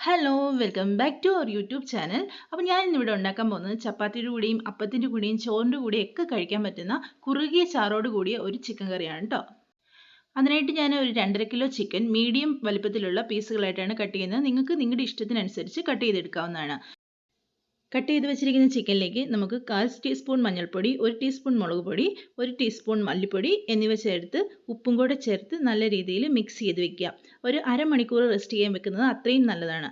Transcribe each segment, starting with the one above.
Hello welcome back to our YouTube channel അപ്പോൾ ഞാൻ ഇന്നിവിടെ ഉണ്ടാക്കാൻ പോകുന്നത് ചപ്പാത്തിയുടെ കൂടെയും അപ്പത്തിന്റെ കൂടെയും ചോറിന്റെ കൂടെയും ഒക്കെ കഴിക്കാൻ പറ്റുന്ന കുറുകിയ ചാറോട് കൂടിയ ഒരു ചിക്കൻ കറിയാണ് കേട്ടോ അതിനായിട്ട് ഞാൻ ഒരു രണ്ടര കിലോ ചിക്കൻ മീഡിയം വലുപ്പത്തിലുള്ള പീസുകളായിട്ടാണ് കട്ട് ചെയ്യുന്നത്. നിങ്ങൾക്ക് നിങ്ങളുടെ ഇഷ്ടത്തിനനുസരിച്ച് കട്ട് ചെയ്തെടുക്കാവുന്നതാണ്. കട്ട് ചെയ്ത് വെച്ചിരിക്കുന്ന ചിക്കനിലേക്ക് നമുക്ക് കാൽ ടീസ്പൂൺ മഞ്ഞൾപ്പൊടി ഒരു ടീസ്പൂൺ മുളക് പൊടി ഒരു ടീസ്പൂൺ മല്ലിപ്പൊടി എന്നിവ ചേർത്ത് ഉപ്പും കൂടെ ചേർത്ത് നല്ല രീതിയിൽ മിക്സ് ചെയ്ത് വെക്കുക. ഒരു അരമണിക്കൂർ റെസ്റ്റ് ചെയ്യാൻ വെക്കുന്നത് അത്രയും നല്ലതാണ്.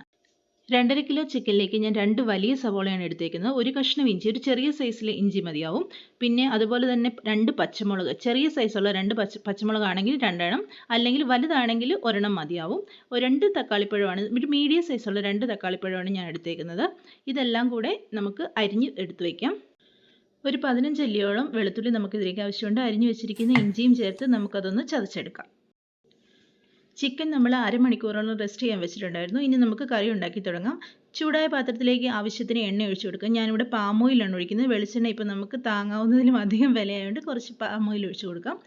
രണ്ടര കിലോ ചിക്കനിലേക്ക് ഞാൻ രണ്ട് വലിയ സവോളയാണ് എടുത്തേക്കുന്നത്. ഒരു കഷ്ണം ഇഞ്ചി ഒരു ചെറിയ സൈസിലെ ഇഞ്ചി മതിയാവും. പിന്നെ അതുപോലെ തന്നെ രണ്ട് പച്ചമുളക് ചെറിയ സൈസുള്ള രണ്ട് പച്ച പച്ചമുളകാണെങ്കിൽ രണ്ടെണ്ണം അല്ലെങ്കിൽ വലുതാണെങ്കിൽ ഒരെണ്ണം മതിയാവും. രണ്ട് തക്കാളിപ്പഴമാണ് ഒരു മീഡിയം സൈസുള്ള രണ്ട് തക്കാളിപ്പഴമാണ് ഞാൻ എടുത്തേക്കുന്നത്. ഇതെല്ലാം കൂടെ നമുക്ക് അരിഞ്ഞ് എടുത്തു വയ്ക്കാം ഒരു പതിനഞ്ച് അല്ലിയോളം വെളുത്തുള്ളി നമുക്ക് ഇതിലേക്ക് ആവശ്യമുണ്ട്. അരിഞ്ഞു വെച്ചിരിക്കുന്ന ഇഞ്ചിയും ചേർത്ത് നമുക്കതൊന്ന് ചതച്ചെടുക്കാം. ചിക്കൻ നമ്മൾ അരമണിക്കൂറോളം റെസ്റ്റ് ചെയ്യാൻ വെച്ചിട്ടുണ്ടായിരുന്നു. ഇനി നമുക്ക് കറി ഉണ്ടാക്കി തുടങ്ങാം. ചൂടായ പാത്രത്തിലേക്ക് ആവശ്യത്തിന് എണ്ണ ഒഴിച്ചു കൊടുക്കുക ഞാനിവിടെ പാം ഓയിലാണ് ഒഴിക്കുന്നത്. വെളിച്ചെണ്ണ ഇപ്പോൾ നമുക്ക് താങ്ങാവുന്നതിലും അധികം വിലയായതുകൊണ്ട് കുറച്ച് പാം ഓയിൽ ഒഴിച്ചു കൊടുക്കാം.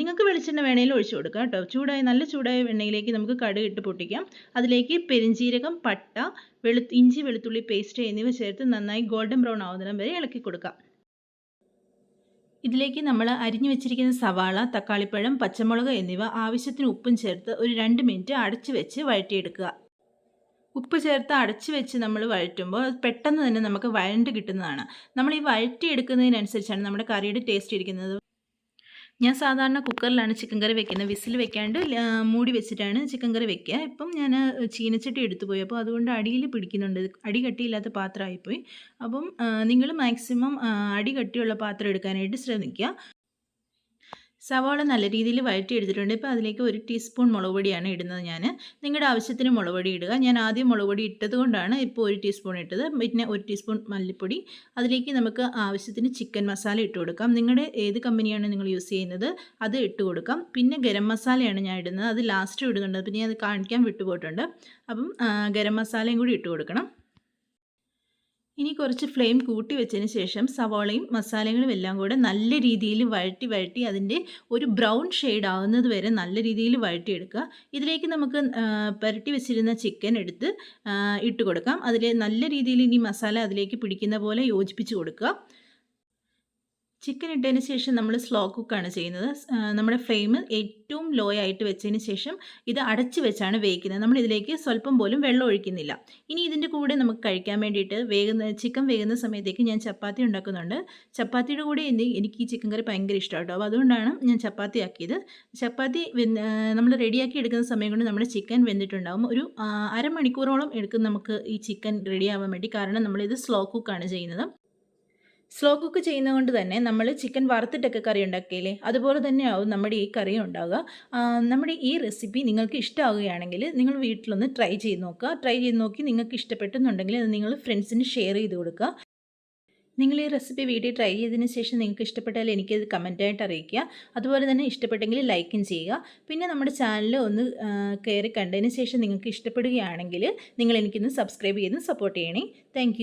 നിങ്ങൾക്ക് വെളിച്ചെണ്ണ വേണേലും ഒഴിച്ചു കൊടുക്കാം കേട്ടോ. ചൂടായ നല്ല ചൂടായ എണ്ണയിലേക്ക് നമുക്ക് കടുക് ഇട്ട് പൊട്ടിക്കാം. അതിലേക്ക് പെരിഞ്ചീരകം പട്ട വെളു ഇഞ്ചി വെളുത്തുള്ളി പേസ്റ്റ് എന്നിവ ചേർത്ത് നന്നായി ഗോൾഡൻ ബ്രൗൺ ആവുന്നിടം വരെ ഇളക്കി കൊടുക്കാം. ഇതിലേക്ക് നമ്മൾ അരിഞ്ഞു വെച്ചിരിക്കുന്ന സവാള തക്കാളിപ്പഴം പച്ചമുളക് എന്നിവ ആവശ്യത്തിന് ഉപ്പും ചേർത്ത് ഒരു രണ്ട് മിനിറ്റ് അടച്ചു വെച്ച് വഴറ്റിയെടുക്കുക. ഉപ്പ് ചേർത്ത് അടച്ചു വെച്ച് നമ്മൾ വഴറ്റുമ്പോൾ പെട്ടെന്ന് തന്നെ നമുക്ക് വഴണ്ട് കിട്ടുന്നതാണ്. നമ്മൾ ഈ വഴറ്റിയെടുക്കുന്നതിനനുസരിച്ചാണ് നമ്മുടെ കറിയുടെ ടേസ്റ്റ് ഇരിക്കുന്നത്. ഞാൻ സാധാരണ കുക്കറിലാണ് ചിക്കൻ കറി വെക്കുന്നത് വിസിൽ വെക്കാണ്ട് മൂടി വെച്ചിട്ടാണ് ചിക്കൻ കറി വെക്കുക ഇപ്പം ഞാൻ ചീനച്ചട്ടി എടുത്തു പോയി. അപ്പോൾ അതുകൊണ്ട് അടിയിൽ പിടിക്കുന്നുണ്ട്. അടി കട്ടിയില്ലാത്ത പാത്രമായിപ്പോയി അപ്പം നിങ്ങൾ മാക്സിമം അടി കട്ടിയുള്ള പാത്രം എടുക്കാനായിട്ട് ശ്രമിക്കുക സവാള നല്ല രീതിയിൽ എടുത്തിട്ടുണ്ട് ഇപ്പോൾ അതിലേക്ക് ഒരു ടീസ്പൂൺ മുളക് പൊടിയാണ് ഇടുന്നത് ഞാൻ. നിങ്ങളുടെ ആവശ്യത്തിന് മുളക് പൊടി ഇടുക. ഞാൻ ആദ്യം മുളക് പൊടി ഇട്ടത് കൊണ്ടാണ് ഇപ്പോൾ ഒരു ടീസ്പൂൺ ഇട്ടത്. പിന്നെ ഒരു ടീസ്പൂൺ മല്ലിപ്പൊടി. അതിലേക്ക് നമുക്ക് ആവശ്യത്തിന് ചിക്കൻ മസാല ഇട്ട് കൊടുക്കാം. നിങ്ങളുടെ ഏത് കമ്പനിയാണ് നിങ്ങൾ യൂസ് ചെയ്യുന്നത് അത് ഇട്ട് കൊടുക്കാം. പിന്നെ ഗരം മസാലയാണ് ഞാൻ ഇടുന്നത്. അത് ലാസ്റ്റ് ഇടുന്നുണ്ട്. പിന്നെ അത് കാണിക്കാൻ വിട്ടുപോയിട്ടുണ്ട്. അപ്പം ഗരം മസാലയും കൂടി ഇട്ട് കൊടുക്കണം. ഇനി കുറച്ച് ഫ്ലെയിം കൂട്ടി വെച്ചതിന് ശേഷം സവാളയും മസാലകളും എല്ലാം കൂടെ നല്ല രീതിയിൽ വഴറ്റി വഴറ്റി അതിന്റെ ഒരു ബ്രൗൺ ഷെയ്ഡ് ആവുന്നത് വരെ നല്ല രീതിയിൽ വഴറ്റിയെടുക്കുക. ഇതിലേക്ക് നമുക്ക് പുരട്ടി വെച്ചിരുന്ന ചിക്കൻ എടുത്ത് ഇട്ട് കൊടുക്കാം. അതിൽ നല്ല രീതിയിൽ ഇനി മസാല അതിലേക്ക് പിടിക്കുന്ന പോലെ യോജിപ്പിച്ച് കൊടുക്കുക. ചിക്കൻ ഇട്ടതിന് ശേഷം നമ്മൾ സ്ലോ കുക്കാണ് ചെയ്യുന്നത്. നമ്മുടെ ഫ്ലെയിം ഏറ്റവും ലോ ആയിട്ട് വെച്ചതിന് ശേഷം ഇത് അടച്ചു വെച്ചാണ് വേവിക്കുന്നത്. നമ്മൾ ഇതിലേക്ക് സ്വല്പം പോലും വെള്ളം ഒഴിക്കുന്നില്ല. ഇനി ഇതിന്റെ കൂടെ നമുക്ക് കഴിക്കാൻ വേണ്ടിയിട്ട് വേകുന്ന ചിക്കൻ വേകുന്ന സമയത്തേക്ക് ഞാൻ ചപ്പാത്തി ഉണ്ടാക്കുന്നുണ്ട്. ചപ്പാത്തിയുടെ കൂടെ എനിക്ക് ഈ ചിക്കൻ കറി ഭയങ്കര ഇഷ്ടമാണ് അപ്പോൾ അതുകൊണ്ടാണ് ഞാൻ ചപ്പാത്തി ആക്കിയത്. ചപ്പാത്തി നമ്മൾ റെഡിയാക്കി എടുക്കുന്ന സമയം കൊണ്ട് നമ്മുടെ ചിക്കൻ വെന്തിട്ടുണ്ടാകും ഒരു അരമണിക്കൂറോളം എടുക്കും നമുക്ക് ഈ ചിക്കൻ റെഡിയാവാൻ വേണ്ടി. കാരണം നമ്മളിത് സ്ലോ കുക്കാണ് ചെയ്യുന്നത്. സ്ലോ കുക്ക് ചെയ്യുന്നതുകൊണ്ട് തന്നെ നമ്മൾ ചിക്കൻ വറുത്തിട്ടൊക്കെ കറി ഉണ്ടാക്കിയില്ലേ അതുപോലെ തന്നെയാവും നമ്മുടെ ഈ കറി ഉണ്ടാവുക. നമ്മുടെ ഈ റെസിപ്പി നിങ്ങൾക്ക് ഇഷ്ടമാവുകയാണെങ്കിൽ നിങ്ങൾ വീട്ടിലൊന്ന് ട്രൈ ചെയ്ത് നോക്കുക. ട്രൈ ചെയ്ത് നോക്കി നിങ്ങൾക്ക് ഇഷ്ടപ്പെട്ടെന്നുണ്ടെങ്കിൽ അത് നിങ്ങൾ ഫ്രണ്ട്സിന് ഷെയർ ചെയ്ത് കൊടുക്കുക. നിങ്ങൾ ഈ റെസിപ്പി വീഡിയോ ട്രൈ ചെയ്തതിന് ശേഷം നിങ്ങൾക്ക് ഇഷ്ടപ്പെട്ടാൽ എനിക്കത് കമന്റായിട്ട് അറിയിക്കുക. അതുപോലെ തന്നെ ഇഷ്ടപ്പെട്ടെങ്കിൽ ലൈക്കും ചെയ്യുക. പിന്നെ നമ്മുടെ ചാനൽ ഒന്ന് കയറി കണ്ടതിന് ശേഷം നിങ്ങൾക്ക് ഇഷ്ടപ്പെടുകയാണെങ്കിൽ നിങ്ങൾ എനിക്കൊന്ന് സബ്സ്ക്രൈബ് ചെയ്ത് സപ്പോർട്ട് ചെയ്യണേ. താങ്ക്